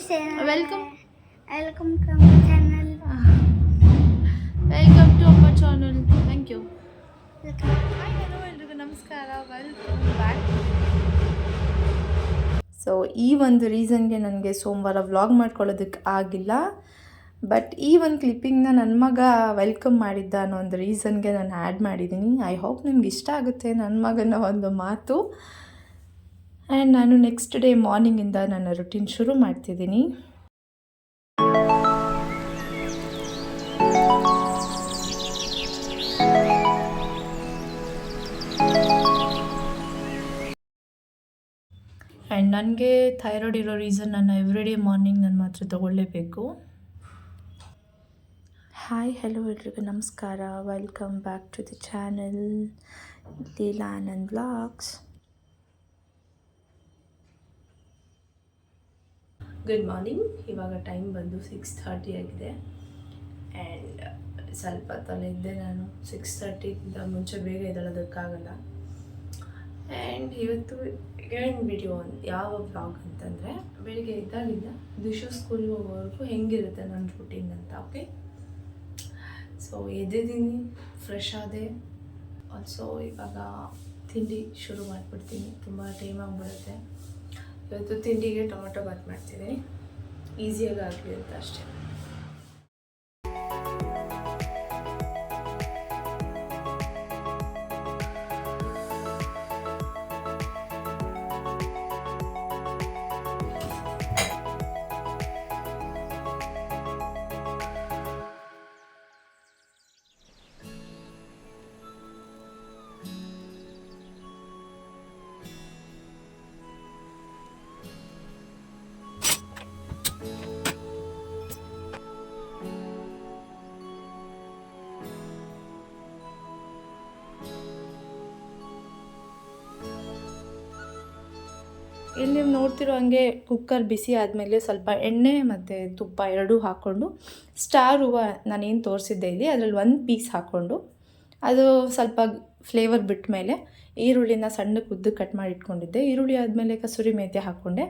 Welcome welcome channel welcome to Amma channel thank you hello ಎಲ್ರಿಗೂ ನಮಸ್ಕಾರ. Welcome back so ಈ ಒಂದು ರೀಸನ್ಗೆ ನನಗೆ ಸೋಮವಾರ ವ್ಲಾಗ್ ಮಾಡ್ಕೊಳ್ಳೋದಕ್ಕೆ ಆಗಿಲ್ಲ. ಬಟ್ ಈ ಒಂದು ಕ್ಲಿಪ್ಪಿಂಗ್ನ ನನ್ನ ಮಗ ವೆಲ್ಕಮ್ ಮಾಡಿದ್ದ ಅನ್ನೋ ಒಂದು ರೀಸನ್ಗೆ ನಾನು ಆ್ಯಡ್ ಮಾಡಿದ್ದೀನಿ ಐ ಹೋಪ್ ನಿಮ್ಗೆ ಇಷ್ಟ ಆಗುತ್ತೆ ನನ್ನ ಮಗನ ಒಂದು ಮಾತು. ಆ್ಯಂಡ್ ನಾನು ನೆಕ್ಸ್ಟ್ ಡೇ ಮಾರ್ನಿಂಗಿಂದ ನನ್ನ ರುಟೀನ್ ಶುರು ಮಾಡ್ತಿದ್ದೀನಿ. ಆ್ಯಂಡ್ ನನಗೆ ಥೈರಾಯ್ಡ್ ಇರೋ ರೀಸನ್ ನಾನು ಎವ್ರಿಡೇ ಮಾರ್ನಿಂಗ್ ನಾನು ಮಾತ್ರ ತೊಗೊಳ್ಳೇಬೇಕು. ಹಾಯ್ ಹಲೋ ಎಲ್ರಿಗೂ ನಮಸ್ಕಾರ. Welcome back to the channel Leela Anand blogs good morning ಇವಾಗ ಟೈಮ್ ಬಂದು ಸಿಕ್ಸ್ ಥರ್ಟಿ ಆಗಿದೆ. ಆ್ಯಂಡ್ ಸ್ವಲ್ಪ ತಲೆಯಿದ್ದೆ ನಾನು. ಸಿಕ್ಸ್ ಥರ್ಟಿಗಿಂತ ಮುಂಚೆ ಬೇಗ ಎದ್ದೇಳೋದಕ್ಕಾಗಲ್ಲ. ಆ್ಯಂಡ್ ಇವತ್ತು ಏನು ವಿಡಿಯೋ ಯಾವ ಬ್ಲಾಗ್ ಅಂತಂದರೆ, ಬೆಳಿಗ್ಗೆ ಇದ್ದಾಗಿಂದ ದಿಶು ಸ್ಕೂಲ್ ಹೋಗೋವರೆಗೂ ಹೆಂಗಿರುತ್ತೆ ನನ್ನ ರುಟೀನ್ ಅಂತ ಓಕೆ ಸೊ ಎದ್ದಿದ್ದೀನಿ ಫ್ರೆಶ್ ಆದೆ. ಆಲ್ಸೋ ಇವಾಗ ತಿಂಡಿ ಶುರು ಮಾಡಿಬಿಡ್ತೀನಿ. ತುಂಬ ಟೈಮ್ ಆಗಿಬಿಡುತ್ತೆ. ಇವತ್ತು ತಿಂಡಿಗೆ ಟೊಮೊಟೊ ಬಾತ್ ಮಾಡ್ತಿದ್ದೀನಿ. ಈಸಿಯಾಗಿ ಆಗಲಿ ಅಂತ ಅಷ್ಟೇ. ಇಲ್ಲಿ ನೀವು ನೋಡ್ತಿರೋ ಹಂಗೆ ಕುಕ್ಕರ್ ಬಿಸಿ ಆದಮೇಲೆ ಸ್ವಲ್ಪ ಎಣ್ಣೆ ಮತ್ತು ತುಪ್ಪ ಎರಡೂ ಹಾಕ್ಕೊಂಡು ಸ್ಟಾರ್ ಹೂವು ನಾನೇನು ತೋರಿಸಿದ್ದೆ ಇಲ್ಲಿ, ಅದರಲ್ಲಿ ಒಂದು ಪೀಸ್ ಹಾಕ್ಕೊಂಡು ಅದು ಸ್ವಲ್ಪ ಫ್ಲೇವರ್ ಬಿಟ್ಟ ಮೇಲೆ ಈರುಳ್ಳಿನ ಸಣ್ಣಕ್ಕೆ ಉದ್ದು ಕಟ್ ಮಾಡಿ ಇಟ್ಕೊಂಡಿದ್ದೆ. ಈರುಳ್ಳಿ ಆದಮೇಲೆ ಕಸೂರಿ ಮೇಥಿ ಹಾಕ್ಕೊಂಡೆ.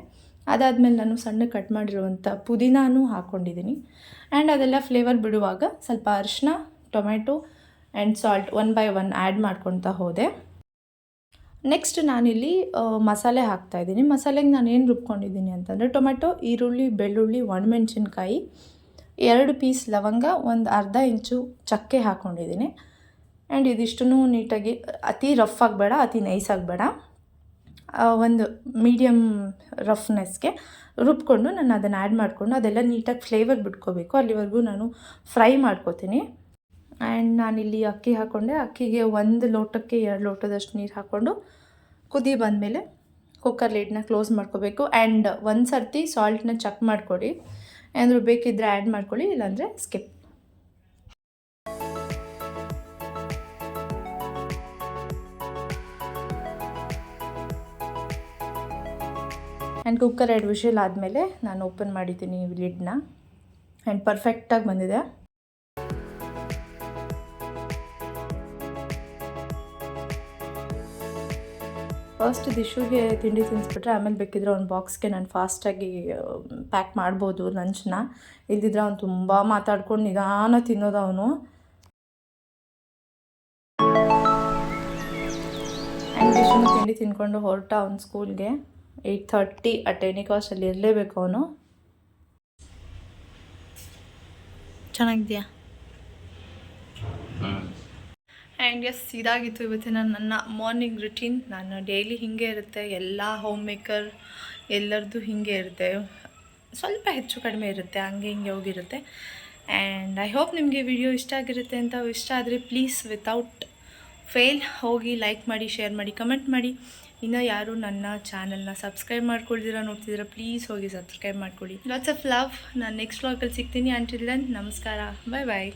ಅದಾದಮೇಲೆ ನಾನು ಸಣ್ಣ ಕಟ್ ಮಾಡಿರುವಂಥ ಪುದೀನಾನೂ ಹಾಕ್ಕೊಂಡಿದ್ದೀನಿ ಆ್ಯಂಡ್ ಅದೆಲ್ಲ ಫ್ಲೇವರ್ ಬಿಡುವಾಗ ಸ್ವಲ್ಪ ಅರಿಶಿನ tomato and salt one by one add ಮಾಡ್ಕೊತಾ ಹೋದೆ. ನೆಕ್ಸ್ಟ್ ನಾನಿಲ್ಲಿ ಮಸಾಲೆ ಹಾಕ್ತಾಯಿದ್ದೀನಿ ಮಸಾಲೆಗೆ ನಾನು ಏನು ರುಬ್ಕೊಂಡಿದ್ದೀನಿ ಅಂತಂದರೆ ಟೊಮೆಟೊ ಈರುಳ್ಳಿ, ಬೆಳ್ಳುಳ್ಳಿ, ಒಣಮೆಣ್ಸಿನ್ಕಾಯಿ, ಎರಡು ಪೀಸ್ ಲವಂಗ, ಒಂದು ಅರ್ಧ ಇಂಚು ಚಕ್ಕೆ ಹಾಕ್ಕೊಂಡಿದ್ದೀನಿ ಆ್ಯಂಡ್ ಇದಿಷ್ಟನ್ನು ನೀಟಾಗಿ, ಅತಿ ರಫ್ ಆಗಬೇಡ, ಅತಿ ನೈಸ್ ಆಗಬೇಡ. ಒಂದು ಮೀಡಿಯಮ್ ರಫ್ನೆಸ್ಗೆ ರುಬ್ಕೊಂಡು ನಾನು ಅದನ್ನು ಆ್ಯಡ್ ಮಾಡಿಕೊಂಡು, ಅದೆಲ್ಲ ನೀಟಾಗಿ ಫ್ಲೇವರ್ ಬಿಟ್ಕೋಬೇಕು. ಅಲ್ಲಿವರೆಗೂ ನಾನು ಫ್ರೈ ಮಾಡ್ಕೋತೀನಿ. ಆ್ಯಂಡ್ ನಾನಿಲ್ಲಿ ಅಕ್ಕಿ ಹಾಕ್ಕೊಂಡೆ ಅಕ್ಕಿಗೆ ಒಂದು ಲೋಟಕ್ಕೆ ಎರಡು ಲೋಟದಷ್ಟು ನೀರು ಹಾಕ್ಕೊಂಡು ಕುದಿ ಬಂದಮೇಲೆ ಕುಕ್ಕರ್ ಲಿಡ್ನ ಕ್ಲೋಸ್ ಮಾಡ್ಕೋಬೇಕು. ಆ್ಯಂಡ್ ಒಂದು ಸರ್ತಿ ಸಾಲ್ಟನ್ನ ಚೆಕ್ ಮಾಡಿಕೊಡಿ. ಏನಾದರೂ ಬೇಕಿದ್ದರೆ ಆ್ಯಡ್ ಮಾಡ್ಕೊಳ್ಳಿ ಇಲ್ಲಾಂದರೆ ಸ್ಕಿಪ್ ಆ್ಯಂಡ್ ಕುಕ್ಕರ್ ಎರಡು ವಿಷಲ್ ಆದಮೇಲೆ ನಾನು ಓಪನ್ ಮಾಡಿದ್ದೀನಿ ಲಿಡ್ನ ಆ್ಯಂಡ್ ಪರ್ಫೆಕ್ಟಾಗಿ ಬಂದಿದೆ. ಫಸ್ಟ್ ದಿಶುಗೆ ತಿಂಡಿ ತಿನ್ನಿಸ್ಬಿಟ್ರೆ ಆಮೇಲೆ ಬೇಕಿದ್ರೆ ಒಂದು ಬಾಕ್ಸ್ಗೆ ನಾನು ಫಾಸ್ಟಾಗಿ ಪ್ಯಾಕ್ ಮಾಡ್ಬೋದು ಲಂಚ್ನ ಇಲ್ದಿದ್ರೆ ಅವ್ನು ತುಂಬ ಮಾತಾಡ್ಕೊಂಡು ನಿಧಾನ ತಿನ್ನೋದು ಅವನು. ಆ್ಯಂಡ್ ತಿಂಡಿ ತಿನ್ಕೊಂಡು ಹೊರಟ ಅವ್ನ ಸ್ಕೂಲ್ಗೆ ಏಯ್ಟ್ ಥರ್ಟಿ ಆ ಟೆನಿಕಾಸ್ಟಲ್ಲಿ ಇರಲೇಬೇಕು ಅವನು. ಚೆನ್ನಾಗಿದೆಯಾ ಆ್ಯಂಡ್ ಎಸ್ ಇದಾಗಿತ್ತು ಇವತ್ತಿನ ನನ್ನ ಮಾರ್ನಿಂಗ್ ರುಟೀನ್ ನಾನು ಡೈಲಿ ಹೀಗೆ ಇರುತ್ತೆ. ಎಲ್ಲ ಹೋಮ್ ಮೇಕರ್ ಎಲ್ಲರದ್ದು ಹೀಗೆ ಇರುತ್ತೆ. ಸ್ವಲ್ಪ ಹೆಚ್ಚು ಕಡಿಮೆ ಇರುತ್ತೆ. ಹಂಗೆ ಹಿಂಗೆ ಹೋಗಿರುತ್ತೆ. ಆ್ಯಂಡ್ ಐ ಹೋಪ್ ನಿಮಗೆ ವಿಡಿಯೋ ಇಷ್ಟ ಆಗಿರುತ್ತೆ ಅಂತ ಇಷ್ಟ ಆದರೆ ಪ್ಲೀಸ್ ವಿತೌಟ್ ಫೇಲ್ ಹೋಗಿ ಲೈಕ್ ಮಾಡಿ ಶೇರ್ ಮಾಡಿ ಕಮೆಂಟ್ ಮಾಡಿ. ಇನ್ನು ಯಾರು ನನ್ನ ಚಾನಲ್ನ ಸಬ್ಸ್ಕ್ರೈಬ್ ಮಾಡ್ಕೊಳ್ದಿರ ನೋಡ್ತಿದ್ದೀರಾ ಪ್ಲೀಸ್ ಹೋಗಿ ಸಬ್ಸ್ಕ್ರೈಬ್ ಮಾಡ್ಕೊಳ್ಳಿ ಲಾಟ್ಸ್ ಆಫ್ ಲವ್ ನಾನು ನೆಕ್ಸ್ಟ್ ವ್ಲಾಗಲ್ಲಿ ಸಿಗ್ತೀನಿ. ಅಂಟಿಲ್ ದೆನ್ ನಮಸ್ಕಾರ. ಬಾಯ್ ಬಾಯ್